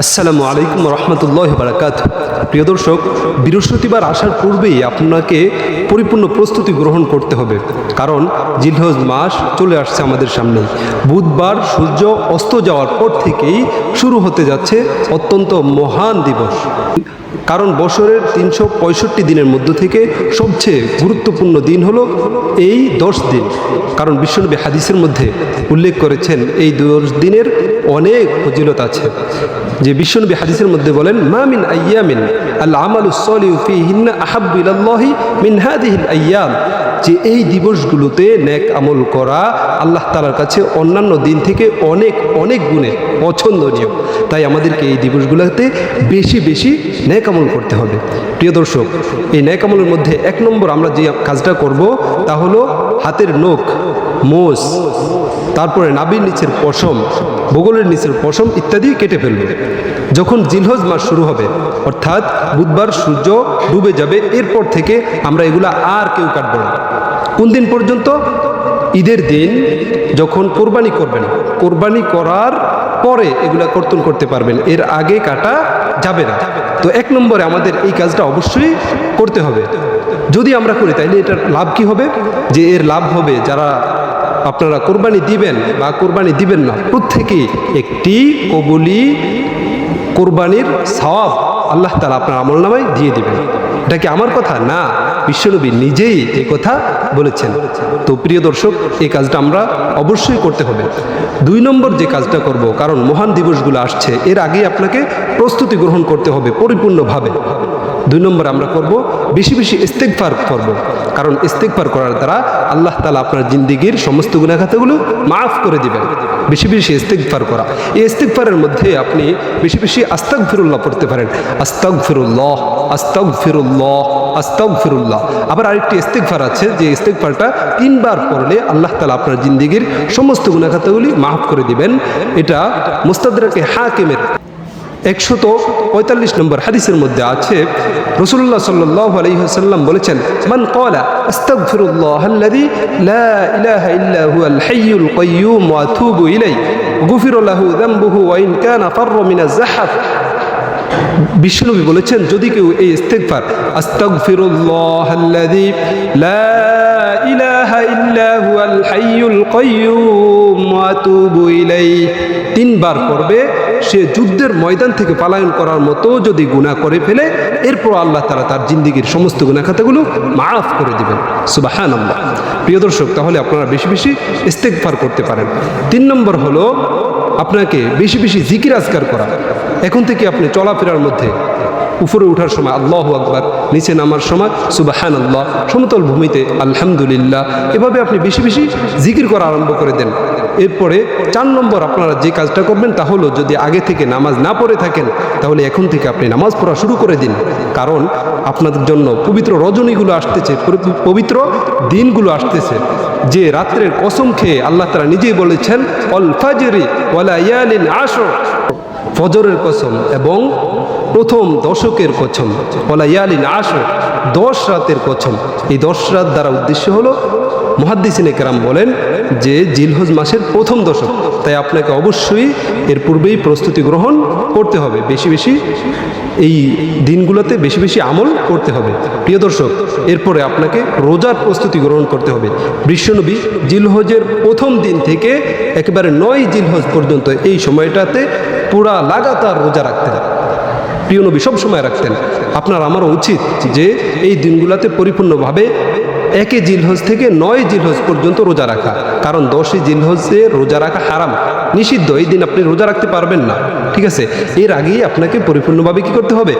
আসসালামু আলাইকুম রহমতুল্লাহ বারাকাত প্রিয় দর্শক, বৃহস্পতিবার আসার পূর্বেই আপনাকে পরিপূর্ণ প্রস্তুতি গ্রহণ করতে হবে। কারণ জিলহজ মাস চলে আসছে আমাদের সামনে বুধবার সূর্য অস্ত যাওয়ার পর থেকেই শুরু হতে যাচ্ছে অত্যন্ত মহান দিবস। কারণ বছরের তিনশো পঁয়ষট্টি দিনের মধ্য থেকে সবচেয়ে গুরুত্বপূর্ণ দিন হলো এই দশ দিন। কারণ বিশ্বনবী হাদিসের মধ্যে উল্লেখ করেছেন, এই দশ দিনের অনেক ফজিলত আছে। যে বিশ্বনবী হাদিসের মধ্যে বলেন, মা মিন আইয়ামিন আল আমাল ফি হিন্না আহাব্বু ইলাল্লাহি মিন হাদিহিল যে এই দিবসগুলোতে নেক আমল করা আল্লাহ তালার কাছে অন্যান্য দিন থেকে অনেক অনেক গুণে পছন্দনীয়। তাই আমাদেরকে এই দিবসগুলোতে বেশি বেশি ন্যাক আমল করতে হবে। প্রিয় দর্শক, এই ন্যাক আমলের মধ্যে এক নম্বর আমরা যে কাজটা করব তা হলো হাতের নখ, মোষ, তারপরে নাবির নিচের পশম বগলের নিচের পশম ইত্যাদি কেটে ফেলবে। যখন জিলহজ মাস শুরু হবে, অর্থাৎ বুধবার সূর্য ডুবে যাবে, এরপর থেকে আমরা এগুলা আর কেউ কাটবো না। কোন দিন পর্যন্ত? ঈদের দিন, যখন কোরবানি করবেন। কোরবানি করার পরে এগুলা কর্তন করতে পারবেন। এর আগে কাটা যাবে না। তো এক নম্বরে আমাদের এই কাজটা অবশ্যই করতে হবে। যদি আমরা করি তাহলে এটার লাভ কি হবে? যে এর লাভ হবে যারা আপনারা কোরবানি দিবেন বা কোরবানি দিবেন না। প্রত্যেকেই একটি কবুলি কোরবানির সওয়াব আল্লাহ তালা আপনার আমল নামায় দিয়ে দিবেন। এটা কি আমার কথা? না, বিশ্বনবী নিজেই এই কথা বলেছেন। তো প্রিয় দর্শক, এই কাজটা আমরা অবশ্যই করতে হবে। দুই নম্বর যে কাজটা করব, কারণ মহান দিবসগুলো আসছে, এর আগে আপনাকে প্রস্তুতি গ্রহণ করতে হবে পরিপূর্ণভাবে। দুই নম্বর আমরা করব, বেশি বেশি ইস্তেকফার করব। কারণ ইস্তেকফার করার দ্বারা আল্লাহ তালা আপনার জিন্দিগির সমস্ত গুণাখাতাগুলো মাফ করে দিবেন। বেশি বেশি ইস্তেকফার করা। এই ইস্তেকফারের মধ্যে আপনি বেশি বেশি আস্তাক ফিরুল্লাহ পড়তে পারেন। আস্তাক ফিরুল্লাহ আস্তাক ফিরুল্লাহ আস্তাক ফিরুল্লাহ আবার আরেকটি ইস্তেকফার আছে, যে ইস্তেকফারটা তিনবার পড়লে আল্লাহ তালা আপনার জিন্দিগির সমস্ত গুণাখাতাগুলি মাফ করে দিবেন। এটা মুস্তাদরাকে হাকিমের একশত পঁয়তাল্লিশ নম্বর হাদিসের মধ্যে আছে রসুল্লাহ সাল্লাহ বলেছেন, মান বিশ্বনবী বলেছেন, যদি কেউ এই ইস্তেগফার, আস্তাগফিরুল্লাহ লা ইলাহা ইল্লা হাইয়ুল তিনবার পড়বে, সে যুদ্ধের ময়দান থেকে পালায়ন করার মতো যদি গুনাহ করে ফেলে এরপর আল্লাহ তারা তার জিন্দিগির সমস্ত গুণাখাতাগুলো মাফ করে দিবেন। সুবাহান আল্লাহ প্রিয় দর্শক, তাহলে আপনারা বেশি বেশি ইস্তেকফার করতে পারেন। তিন নম্বর হলো, আপনাকে বেশি বেশি জিকির আজকার করা। এখন থেকে আপনি চলাফেরার মধ্যে উপরে ওঠার সময় আল্লাহ আকবার, নিচে নামার সময় সুবাহান আল্লাহ সমতল ভূমিতে আলহামদুলিল্লাহ। এভাবে আপনি বেশি বেশি জিকির করা আরম্ভ করে দেন। এরপরে চার নম্বর আপনারা যে কাজটা করবেন তা হলো যদি আগে থেকে নামাজ না পড়ে থাকেন, তাহলে এখন থেকে আপনি নামাজ পড়া শুরু করে দিন। কারণ আপনাদের জন্য পবিত্র রজনীগুলো আসতেছে, পবিত্র দিনগুলো আসতেছে। যে রাত্রের কসম খেয়ে আল্লাহ তারা নিজেই বলেছেন, অল ফাজরি ওয়ালা ইয়ালিন আসর। ফজরের কসম এবং প্রথম দশকের কসম ওলা ইয়ালিন আসর দশ রাতের কসম এই দশ রাত দ্বারা উদ্দেশ্য হলো, মহাদ্দিসিন একরাম বলেন যে জিলহজ মাসের প্রথম দশক। তাই আপনাকে অবশ্যই এর পূর্বেই প্রস্তুতি গ্রহণ করতে হবে। বেশি বেশি এই দিনগুলোতে বেশি বেশি আমল করতে হবে। প্রিয় দর্শক, এরপরে আপনাকে রোজার প্রস্তুতি গ্রহণ করতে হবে। বিশ্বনবী জিলহজের প্রথম দিন থেকে একেবারে নয় জিলহজ পর্যন্ত এই সময়টাতে পুরা লাগাতার রোজা রাখতেন। প্রিয় নবী সব সময় রাখতেন। আপনার আমারও উচিত যে এই দিনগুলোতে পরিপূর্ণভাবে একে জিলহজ থেকে নয় জিলহজ পর্যন্ত রোজা রাখা। কারণ দশই জিলহজে রোজা রাখা হারাম। নিষিদ্ধ, এই দিন আপনি রোজা রাখতে পারবেন না। ঠিক আছে? এর আগেই আপনাকে পরিপূর্ণভাবে কি করতে হবে?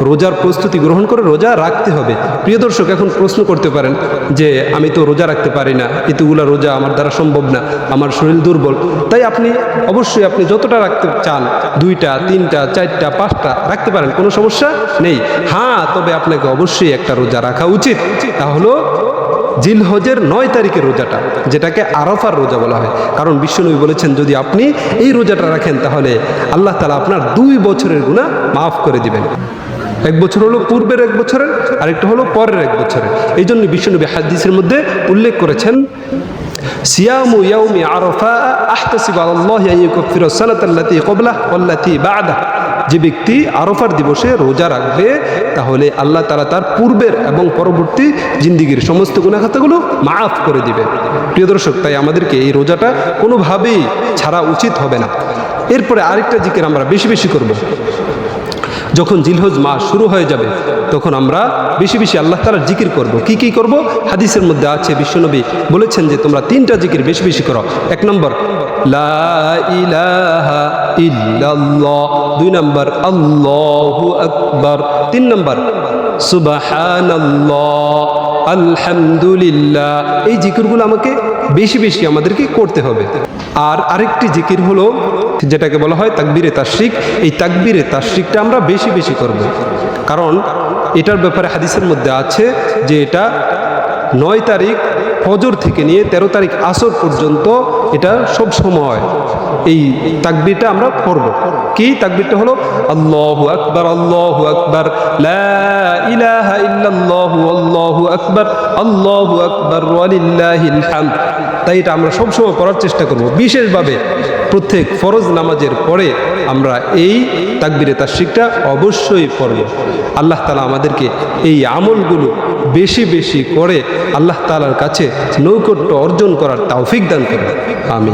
রোজার প্রস্তুতি গ্রহণ করে রোজা রাখতে হবে। প্রিয় দর্শক, এখন প্রশ্ন করতে পারেন যে, আমি তো রোজা রাখতে পারি না। এতগুলা রোজা আমার দ্বারা সম্ভব না। আমার শরীর দুর্বল। তাই আপনি অবশ্যই আপনি যতটা রাখতে চান, দুইটা, তিনটা, চারটা, পাঁচটা, রাখতে পারেন। কোনো সমস্যা নেই। হ্যাঁ তবে আপনাকে অবশ্যই একটা রোজা রাখা উচিত। তা হলো জিলহজের নয় তারিখের রোজাটা, যেটাকে আরফার রোজা বলা হয়। কারণ বিশ্বনবী বলেছেন, যদি আপনি এই রোজাটা রাখেন, তাহলে আল্লাহ তালা আপনার দুই বছরের গুণা মাফ করে দিবেন। এক বছর হলো পূর্বের এক বছরের, আরেকটা হলো পরের এক বছরের। এই জন্য বিশ্বনবী হাদিসের মধ্যে উল্লেখ করেছেন, সিয়ামু আরফা আহতাসিবু ওয়াল্লাতী বা'দাহ। যে ব্যক্তি আরফার দিবসে রোজা রাখবে, তাহলে আল্লাহ তারা তার পূর্বের এবং পরবর্তী জিন্দিগির সমস্ত গুণাখাতাগুলো মাফ করে দিবে প্রিয় দর্শক, তাই আমাদেরকে এই রোজাটা কোনোভাবেই ছাড়া উচিত হবে না এরপরে আরেকটা জিকের আমরা বেশি বেশি করব। যখন জিলহজ মাস শুরু হয়ে যাবে, তখন আমরা বেশি বেশি আল্লাহ তালার জিকির করব। কি কি করব? হাদিসের মধ্যে আছে, বিশ্বনবী বলেছেন যে, তোমরা তিনটা জিকির বেশি বেশি করো। এক নম্বর দুই নম্বর, আল্লাহ আকবর। তিন নম্বর, সুবহানাল্লাহ। আলহামদুলিল্লাহ। এই জিকিরগুলো আমাকে বেশি বেশি আমাদেরকে করতে হবে। আর আরেকটি জিকির হলো, যেটাকে বলা হয় তাকবিরে তাশ্রিক। এই তাকবিরে তাশ্রিকটা আমরা বেশি বেশি করব। কারণ এটার ব্যাপারে হাদিসের মধ্যে আছে যে এটা নয় তারিখ ফজর থেকে নিয়ে ১৩ তারিখ আসর পর্যন্ত এটা সব সময়। এই তাকবিরটা আমরা পড়ব। কি তাকবিরটা হলো? আল্লাহু আকবার আল্লাহু আকবার, লা ইলাহা ইল্লাল্লাহু, আল্লাহু আকবার আল্লাহু আকবার, ওয়ালিল্লাহিল হামদ। তাই এটা আমরা সবসময় পড়ার চেষ্টা করব। বিশেষভাবে প্রত্যেক ফরজ নামাজের পরে আমরা এই তাকবিরে তার তাশ্রিকটা অবশ্যই পড়ব। আল্লাহ তালা আমাদেরকে এই আমলগুলো বেশি বেশি করে আল্লাহ তালার কাছে নৈকট্য অর্জন করার তৌফিক দান করবে আমি